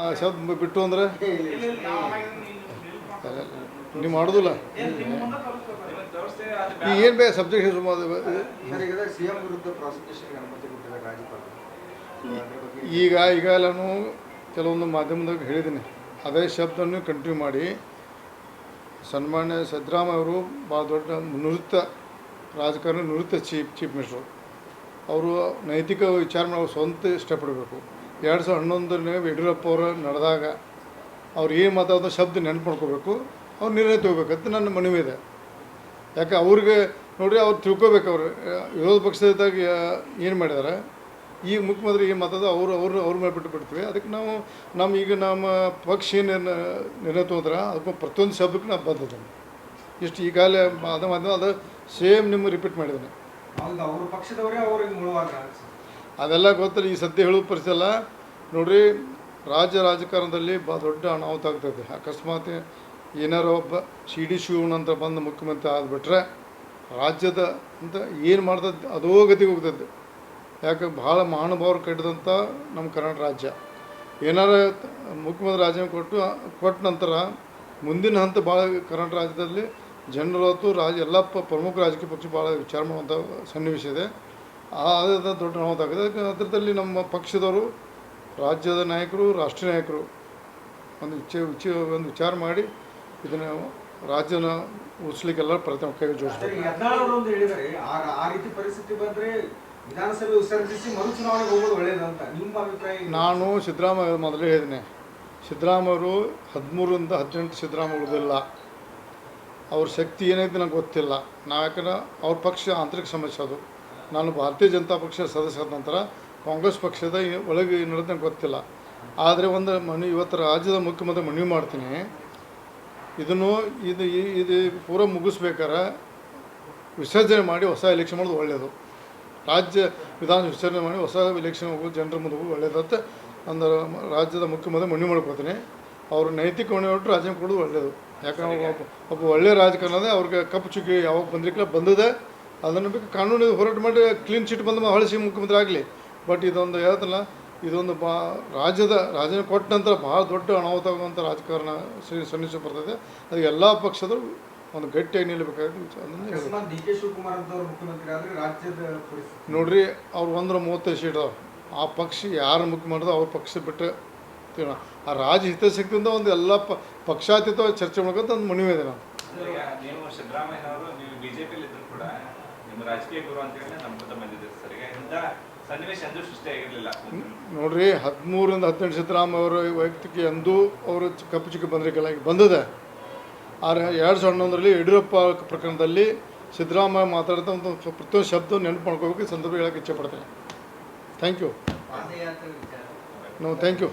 ಆ ಶಬ್ದ ಬಿಟ್ಟು ಅಂದ್ರೆ? ನೀವು ಮಾಡೋದಿಲ್ಲ? ಈಗ ಏನು ಬೇಕು ಸಬ್ಜೆಕ್ಟ್ ಈಗ ಈಗ ಈಗ ನಾನು ಕೆಲವೊಂದು ಮಾಧ್ಯಮದಾಗ ಹೇಳಿದ್ದೀನಿ. ಅದೇ ಶಬ್ದವನ್ನು ಕಂಟಿನ್ಯೂ ಮಾಡಿ. ಸನ್ಮಾನ್ಯ ಸದ್ರಾಮ ಅವರು ಭಾಳ ದೊಡ್ಡ ನಿವೃತ್ತ ರಾಜಕಾರಣಿ ನಿವೃತ್ತ ಚೀಫ್ ಚೀಫ್ ಮಿನಿಸ್ಟ್ರು. ಅವರು ನೈತಿಕ ವಿಚಾರ ಅವ್ರು ಸ್ವಂತ ಸ್ಟೆಪ್ ಇಡಬೇಕು ಎರಡು ಸಾವಿರದ ಹನ್ನೊಂದನೇ ಯಡಿಯೂರಪ್ಪ ಅವರು ನಡೆದಾಗ ಅವ್ರು ಏನು ಮಾತಾಡೋದು ಶಬ್ದ ನೆನಪು ಮಾಡ್ಕೋಬೇಕು ಅವ್ರು ನಿರ್ಣಯ ತಗೋಬೇಕಂತ ನನ್ನ ಮನವಿ ಇದೆ. ಯಾಕೆ ಅವ್ರಿಗೆ ನೋಡಿ ಅವ್ರು ತಿಳ್ಕೊಬೇಕು ಅವರು. ವಿರೋಧ ಪಕ್ಷದಾಗ ಏನು ಮಾಡಿದ್ದಾರೆ ಈಗ ಮುಖ್ಯಮಂತ್ರಿ ಏನು ಮಾತಾಡೋ ಅವರು ಅವರು ಅವ್ರ ಮೇಲೆ ಬಿಟ್ಟು ಬಿಡ್ತೀವಿ ಅದಕ್ಕೆ ನಾವು ನಮ್ಮ ಈಗ ನಮ್ಮ ಪಕ್ಷ ಏನು ನಿರ್ಣಯ ತೊಗೊಂಡ್ರೆ ಅದಕ್ಕೆ ಪ್ರತಿಯೊಂದು ಶಬ್ದಕ್ಕೆ ನಾವು ಬಂದಿದ್ದೇನೆ ಇಷ್ಟು ಈಗಾಗಲೇ ಅದ ಮಾತು ಅದು ಸೇಮ್ ನಿಮ್ಮ ರಿಪೀಟ್ ಮಾಡಿದ್ದೇನೆ ಅಲ್ಲ ಅವ್ರ ಪಕ್ಷದವರೇ ಅವ್ರಿಗೆ ಮುಳುವಾಗ ಅದೆಲ್ಲ ಗೊತ್ತಿಲ್ಲ ಈ ಸದ್ಯ ಹೇಳೋ ಪರಿಸ್ಥಿತಿ ಅಲ್ಲ. ನೋಡ್ರಿ, ರಾಜ್ಯ ರಾಜಕಾರಣದಲ್ಲಿ ಭಾಳ ದೊಡ್ಡ ಅನಾಹುತ ಆಗ್ತೈತೆ ಅಕಸ್ಮಾತ್ ಏನಾರ ಒಬ್ಬ ಸಿ ಡಿ ಶಿವಣ್ಣ ಅಂತ ಬಂದು ಮುಖ್ಯಮಂತ್ರಿ ಆಗಿಬಿಟ್ರೆ ರಾಜ್ಯದ ಅಂತ ಏನು ಮಾಡ್ತದೆ, ಅದೋ ಗತಿಗೆ ಹೋಗ್ತದೆ. ಯಾಕೆ ಭಾಳ ಮಹಾನುಭಾವರು ಕಟ್ಟಿದಂಥ ನಮ್ಮ ಕರ್ನಾಟಕ ರಾಜ್ಯ. ಏನಾರ ಮುಖ್ಯಮಂತ್ರಿ ರಾಜೀನಾಮೆ ಕೊಟ್ಟು, ಕೊಟ್ಟ ನಂತರ ಮುಂದಿನ ಹಂತ ಭಾಳ ಕರ್ನಾಟಕ ರಾಜ್ಯದಲ್ಲಿ ಜನರು ರಾಜ, ಎಲ್ಲ ಪ್ರಮುಖ ರಾಜಕೀಯ ಪಕ್ಷ ಭಾಳ ವಿಚಾರ ಮಾಡುವಂಥ ಸನ್ನಿವೇಶ ಇದೆ. ಆ ಅದ ದೊಡ್ಡ ಆಗಿದೆ. ಅದಕ್ಕೆ ಅದರದಲ್ಲಿ ನಮ್ಮ ಪಕ್ಷದವರು ರಾಜ್ಯದ ನಾಯಕರು ರಾಷ್ಟ್ರ ನಾಯಕರು ಒಂದು ವಿಚ ವಿಚ ಒಂದು ವಿಚಾರ ಮಾಡಿ ಇದನ್ನು ರಾಜ್ಯನ ಉಳಿಸ್ಲಿಕ್ಕೆಲ್ಲ ಪ್ರಯತ್ನ ಕೈ ಜೋಡಿಸ್ಬೇಕು? ನಾನು ಸಿದ್ದರಾಮಯ್ಯ ಮೊದಲೇ ಹೇಳಿದ್ದೀನಿ ಸಿದ್ದರಾಮಯ್ಯರು ಹದಿಮೂರರಿಂದ ಹದಿನೆಂಟು ಸಿದ್ದರಾಮಯ್ಯ ಉಳಿದಿಲ್ಲ ಅವ್ರ ಶಕ್ತಿ ಏನೈತೆ ನನಗೆ ಗೊತ್ತಿಲ್ಲ. ನಾವು ಯಾಕಂದ್ರೆ ಅವ್ರ ಪಕ್ಷ ಆಂತರಿಕ ಸಮಸ್ಯೆ ಅದು. ನಾನು ಭಾರತೀಯ ಜನತಾ ಪಕ್ಷದ ಸದಸ್ಯ ಆದ ನಂತರ ಕಾಂಗ್ರೆಸ್ ಪಕ್ಷದ ಈ- ಒಳಗೆ ನಡೆದ ಗೊತ್ತಿಲ್ಲ. ಆದರೆ ಒಂದು ಮನೆ ಇವತ್ತು ರಾಜ್ಯದ ಮುಖ್ಯಮಂತ್ರಿ ಮನವಿ ಮಾಡ್ತೀನಿ. ಇದನ್ನು ಇದು ಈ- ಇದು ಪೂರ ಮುಗಿಸ್ಬೇಕಾರೆ. ವಿಸರ್ಜನೆ ಮಾಡಿ ಹೊಸ ಎಲೆಕ್ಷನ್ ಮಾಡೋದು ಒಳ್ಳೆಯದು ರಾಜ್ಯ ವಿಧಾನ ವಿಸರ್ಜನೆ ಮಾಡಿ ಹೊಸ ಎಲೆಕ್ಷನ್ ಹೋಗೋದು ಜನರ ಮುಂದೆ ಹೋಗೋದು ಒಳ್ಳೆಯದಂತ ಅಂದ್ರೆ ರಾಜ್ಯದ ಮುಖ್ಯಮಂತ್ರಿ ಮನವಿ ಮಾಡ್ಕೊತೀನಿ ಅವರು ನೈತಿಕ ಹೊಣೆ ಹೊಟ್ಟು ರಾಜ್ಯ ಕೊಡೋದು ಒಳ್ಳೆಯದು ಯಾಕಂದ್ರೆ ಒಬ್ಬ ಒಳ್ಳೆಯ ರಾಜಕಾರಣದ ಅವ್ರಿಗೆ ಕಪ್ಪು ಚುಕ್ಕಿ ಯಾವಾಗ ಬಂದಿರಲಿಲ್ಲ ಬಂದಿದೆ. ಅದನ್ನು ಬೇಕು ಕಾನೂನು ಹೋರಾಟ ಮಾಡಿ ಕ್ಲೀನ್ ಚಿಟ್ ಬಂದು ಹೊಳಿಸಿ ಮುಖ್ಯಮಂತ್ರಿ ಆಗಲಿ. ಬಟ್ ಇದೊಂದು ಹೇಳ್ತಲ್ಲ ಇದೊಂದು ಬಾ ರಾಜ್ಯದ ರಾಜೀನಾಮೆ ಕೊಟ್ಟ ನಂತರ ಭಾಳ ದೊಡ್ಡ ಅನಾಹುತ ಆಗುವಂಥ ರಾಜಕಾರಣ ಶ್ರೀ ಸನ್ನಿವೇಶ ಬರ್ತದೆ. ಅದು ಎಲ್ಲ ಪಕ್ಷದರು ಒಂದು ಗಟ್ಟಿಯಾಗಿ ನಿಲ್ಲಬೇಕಾಗಿ ನೋಡ್ರಿ ಅವ್ರು ಒಂದರ ಮೂವತ್ತೈದು ಸೀಟ್ ಅದಾವೆ. ಆ ಪಕ್ಷ ಯಾರು ಮುಖ್ಯ ಮಾಡಿದ್ರು ಅವ್ರ ಪಕ್ಷ ಬಿಟ್ಟು ತಿಳ ಆ ರಾಜ ಹಿತಾಸಕ್ತಿಯಿಂದ ಒಂದು ಎಲ್ಲ ಪ ಪಕ್ಷಾತೀತವಾಗಿ ಚರ್ಚೆ ಮಾಡ್ಕೊಂತ ಒಂದು ಮನವಿ ಇದೆ ನಾನು ನೀವು ಸಿದ್ದರಾಮಯ್ಯನವರು ನೀವು ಬಿಜೆಪಿಯಲ್ಲಿ ಇದ್ರು ಕೂಡ ನಿಮ್ಮ ರಾಜಕೀಯ ಗುರು ಅಂತ ಹೇಳಿ ನಂಬ್ಕೊತ ಬಂದಿದ್ದೀರಿ ಸರ್ ಈಗ ಇಂಥ ಸನ್ನಿವೇಶ ಎಂದೂ ಸೃಷ್ಟಿಯಾಗಿರ್ಲಿಲ್ಲ. ನೋಡ್ರಿ ಹದಿಮೂರಿಂದ ಹದಿನೆಂಟು ಸಿದ್ದರಾಮಯ್ಯ ಅವರ ವೈಯಕ್ತಿಕ ಎಂದೂ ಅವರು ಚ- ಕಪ್ಪು ಚಿಕ್ಕ ಬಂದ್ರೆ ಈಗ ಬಂದಿದೆ. ಆದರೆ ಎರಡು ಸಾವಿರದ ಹನ್ನೊಂದರಲ್ಲಿ ಯಡಿಯೂರಪ್ಪ ಪ್ರಕರಣದಲ್ಲಿ ಸಿದ್ದರಾಮಯ್ಯ ಮಾತಾಡ್ತಾ ಒಂದು ಪ್ರತಿಯೊಂದು ಶಬ್ದ ನೆನಪು ಮಾಡ್ಕೋಬೇಕು ಈ ಸಂದರ್ಭ ಹೇಳಕ್ಕೆ ಇಚ್ಛೆ ಪಡ್ತೇನೆ. Thank you no thank you